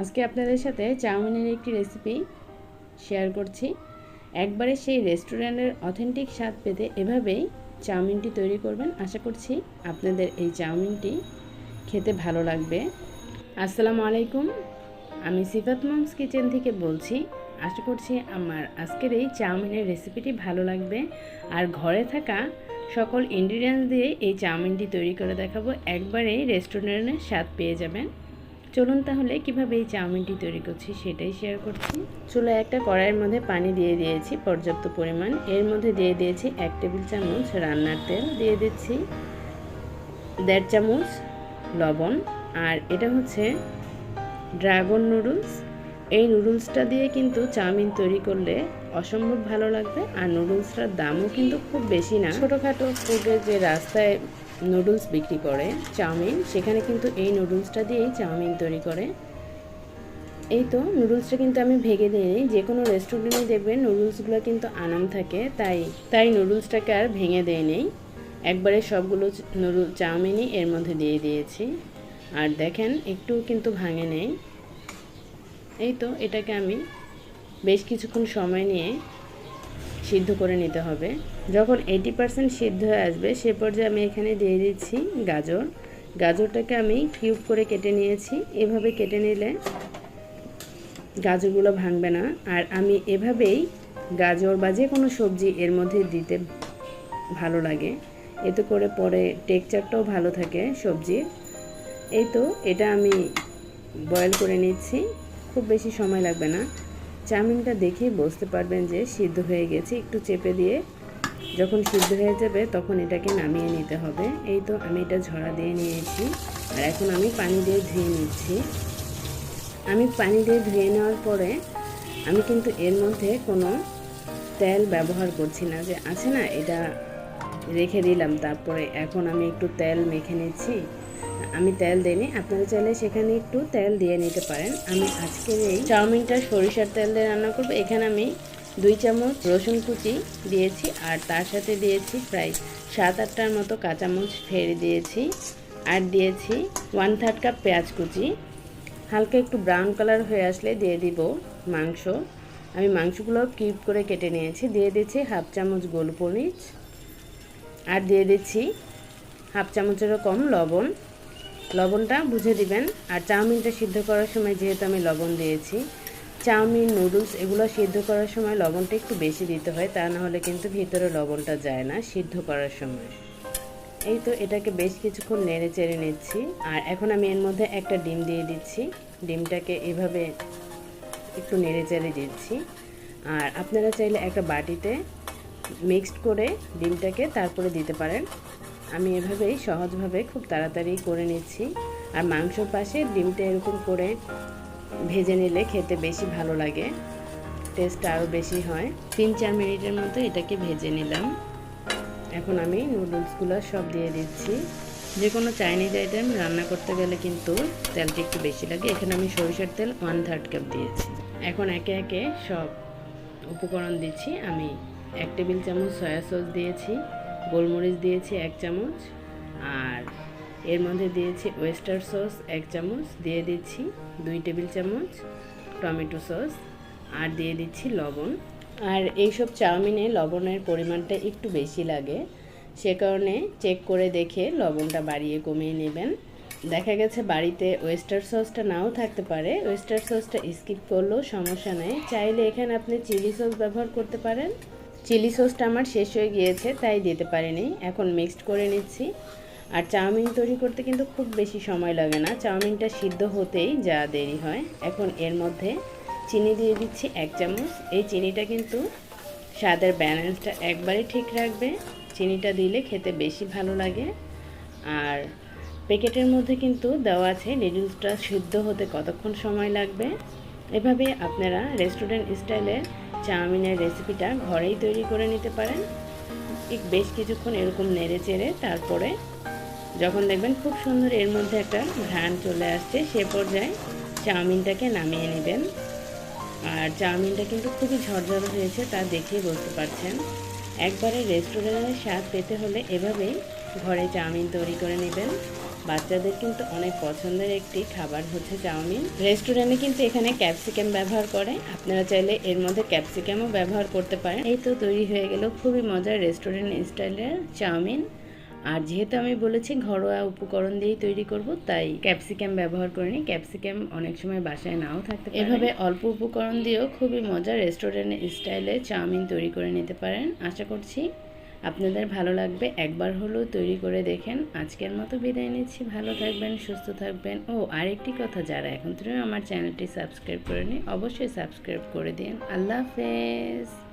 আজকে আপনাদের সাথে চাউমিনের একটি রেসিপি শেয়ার করছি। একবারে সেই রেস্টুরেন্টের অথেন্টিক স্বাদ পেতে এভাবেই চাউমিনটি তৈরি করবেন। আশা করছি আপনাদের এই চাউমিনটি খেতে ভালো লাগবে। আসসালামু আলাইকুম, আমি সিফাত মমস কিচেন থেকে বলছি, আশা করছি আমার আজকের এই চাউমিনের রেসিপিটি ভালো লাগবে। আর ঘরে থাকা সকল ইনগ্রিডিয়েন্টস দিয়ে এই চাউমিনটি তৈরি করে দেখাবো। একবারেই রেস্টুরেন্টের স্বাদ পেয়ে যাবেন। চলুন তাহলে কীভাবে এই চাউমিনটি তৈরি করছি সেটাই শেয়ার করছি। চুলো একটা কড়াইয়ের মধ্যে পানি দিয়ে দিয়েছি পর্যাপ্ত পরিমাণ। এর মধ্যে দিয়ে দিয়েছি এক টেবিল চামচ রান্নার তেল, দিয়ে দিচ্ছি দেড় চামচ লবণ, আর এটা হচ্ছে ড্রাগন নুডলস। এই নুডলসটা দিয়ে কিন্তু চাউমিন তৈরি করলে অসম্ভব ভালো লাগবে, আর নুডলসটার দামও কিন্তু খুব বেশি না। ছোটোখাটো ফুডের যে রাস্তায় নুডলস বিক্রি করে, চাউমিন। সেখানে কিন্তু এই নুডলসটা দিয়েই চাউমিন তৈরি করে। এই তো, নুডলসটা কিন্তু আমি ভেঙে দিইনি। যে কোনো রেস্টুরেন্টে দেখবেন নুডলসগুলো কিন্তু আনাম থাকে, তাই তাই নুডলসটাকে আর ভেঙে দেয় নেই একবারে সবগুলো নুডল, চাউমিনই এর মধ্যে দিয়ে দিয়েছি। আর দেখেন, একটু কিন্তু ভাঙে নেই। এই তো, এটাকে আমি বেশ কিছুক্ষণ সময় নিয়ে সিদ্ধ করে নিতে হবে। যখন এইটি পারসেন্ট সিদ্ধ হয়ে আসবে, সে পর্যায়ে আমি এখানে দিয়ে দিচ্ছি গাজর। গাজরটাকে আমি কিউব করে কেটে নিয়েছি। এভাবে কেটে নিলে গাজরগুলো ভাঙবে না। আর আমি এভাবেই গাজর বা যে কোনো সবজি এর মধ্যে দিতে ভালো লাগে। এতে করে পরে টেক্সচারটাও ভালো থাকে সবজির। এই তো, এটা আমি বয়েল করে নিচ্ছি। খুব বেশি সময় লাগবে না। চাউমিনটা দেখেই বুঝতে পারবেন যে সিদ্ধ হয়ে গেছে। একটু চেপে দিয়ে যখন সিদ্ধ হয়ে যাবে তখন এটাকে নামিয়ে নিতে হবে। এই তো আমি এটা ঝরা দিয়ে নিয়েছি। আর এখন আমি পানি দিয়ে ধুয়ে নিচ্ছি। আমি পানি দিয়ে ধুয়ে নেওয়ার পরে আমি কিন্তু এর মধ্যে কোনো তেল ব্যবহার করছি না যে, আছে না? এটা রেখে দিলাম, তারপরে এখন আমি একটু তেল মেখে নিচ্ছি। আমি তেল দিইনি। আপনারা চাইলে সেখানে একটু তেল দিয়ে নিতে পারেন। আমি আজকের এই চাউমিনটা সরিষার তেল দিয়ে রান্না করব। এখানে আমি দুই চামচ রসুন কুচি দিয়েছি আর তার সাথে দিয়েছি প্রায় সাত আটটার মতো কাঁচামচ ফেরে দিয়েছি আর দিয়েছি ওয়ান থার্ড কাপ পেঁয়াজ কুচি। হালকা একটু ব্রাউন কালার হয়ে আসলে দিয়ে দিব মাংস। আমি মাংসগুলো কিউব করে কেটে নিয়েছি। দিয়ে দিচ্ছি হাফ চামচ গোলমরিচ আর দিয়ে দিচ্ছি হাফ চামচেরও কম লবণ। লবণটা বুঝে দিবেন। আর চাউমিনটা সিদ্ধ করার সময় যেহেতু আমি লবণ দিয়েছি, চাউমিন, নুডলস এগুলো সিদ্ধ করার সময় লবণটা একটু বেশি দিতে হয়, তা না হলে কিন্তু ভিতরে লবণটা যায় না সিদ্ধ করার সময়। এই তো এটাকে বেশ কিছুক্ষণ নেড়ে চেড়ে নিচ্ছি। আর এখন আমি এর মধ্যে একটা ডিম দিয়ে দিচ্ছি। ডিমটাকে এভাবে একটু নেড়ে চেড়ে দিচ্ছি। আর আপনারা চাইলে একটা বাটিতে মিক্সড করে ডিমটাকে তারপরে দিতে পারেন। আমি এভাবেই সহজভাবে খুব তাড়াতাড়ি করে নিচ্ছি। আর মাংসর পাশে ডিমটা এরকম করে ভেজে নিলে খেতে বেশি ভালো লাগে। টেস্টটা আরও বেশি হয়। তিন, চার মিনিটের মতো এটাকে ভেজে নিলাম। এখন আমি নুডলসগুলো সব দিয়ে দিচ্ছি। যে কোনো চাইনিজ আইটেম রান্না করতে গেলে কিন্তু তেলটি একটু বেশি লাগে। এখানে আমি সরিষার তেল ওয়ান থার্ড কাপ দিয়েছি। এখন একে একে সব উপকরণ দিচ্ছি। আমি এক টেবিল চামচ সয়া সস দিয়েছি। গোলমরিচ দিয়েছি এক চামচ আর এর মধ্যে দিয়েছি ওয়েস্টার সস এক চামচ, দিয়ে দিচ্ছি দুই টেবিল চামচ টমেটো সস আর দিয়ে দিচ্ছি লবণ। আর এইসব চাউমিনে লবণের পরিমাণটা একটু বেশি লাগে, সে কারণে চেক করে দেখে লবণটা বাড়িয়ে কমিয়ে নেবেন। দেখা গেছে বাড়িতে ওয়েস্টার সসটা নাও থাকতে পারে ওয়েস্টার সসটা স্কিপ করলেও সমস্যা নেই। চাইলে এখানে আপনি চিলি সস ব্যবহার করতে পারেন। চিলি সসটা আমার শেষ হয়ে গিয়েছে, তাই দিতে পারিনি। এখন মিক্সড করে নিচ্ছি। আর চাউমিন তৈরি করতে কিন্তু খুব বেশি সময় লাগে না। চাউমিনটা সিদ্ধ হতেই যা দেরি হয়। এখন এর মধ্যে চিনি দিয়ে দিচ্ছি এক চামচ। এই চিনিটা কিন্তু স্বাদের ব্যালেন্সটা একবারে ঠিক রাখবে। চিনিটা দিলে খেতে বেশি ভালো লাগে। আর প্যাকেটের মধ্যে কিন্তু দেওয়া আছে নুডলসটা সিদ্ধ হতে কতক্ষণ সময় লাগবে? এভাবে আপনারা রেস্টুরেন্ট স্টাইলের চাউমিনের রেসিপিটা ঘরেই তৈরি করে নিতে পারেন। ঠিক বেশ কিছুক্ষণ এরকম নেড়ে চেড়ে তারপরে যখন দেখবেন খুব সুন্দর এর মধ্যে একটা ঘ্রাণ চলে আসছে, সে পর্যায়ে চাউমিনটাকে নামিয়ে নেবেন। আর চাউমিনটা কিন্তু খুবই ঝরঝরে হয়েছে তা দেখেই বলতে পারছেন। একবারে রেস্টুরেন্টের স্বাদ পেতে হলে এভাবেই ঘরে চাউমিন তৈরি করে নেবেন। বাচ্চাদের কিন্তু অনেক পছন্দের একটি খাবার হচ্ছে চাউমিন। রেস্টুরেন্টে কিন্তু এখানে ক্যাপসিকাম ব্যবহার করে। আপনারা চাইলে এর মধ্যে ক্যাপসিকামও ব্যবহার করতে পারেন। এই তো তৈরি হয়ে গেল খুবই মজার রেস্টুরেন্ট স্টাইলের চাউমিন। আর যেহেতু আমি বলেছি ঘরোয়া উপকরণ দিয়েই তৈরি করব, তাই ক্যাপসিকাম ব্যবহার করিনি। ক্যাপসিকাম অনেক সময় বাসায় নাও থাকতে এভাবে অল্প উপকরণ দিয়েও খুবই মজার রেস্টুরেন্ট স্টাইলে চাউমিন তৈরি করে নিতে পারেন। আশা করছি আপনাদের ভালো লাগবে, একবার হলেও তৈরি করে দেখেন। আজকের মতো বিদায় নিচ্ছি, ভালো থাকবেন, সুস্থ থাকবেন। ও, আরেকটি কথা, যারা এখন থেকে আমার চ্যানেলটি সাবস্ক্রাইব করেনি অবশ্যই সাবস্ক্রাইব করে দিন। আল্লাহ হাফেজ।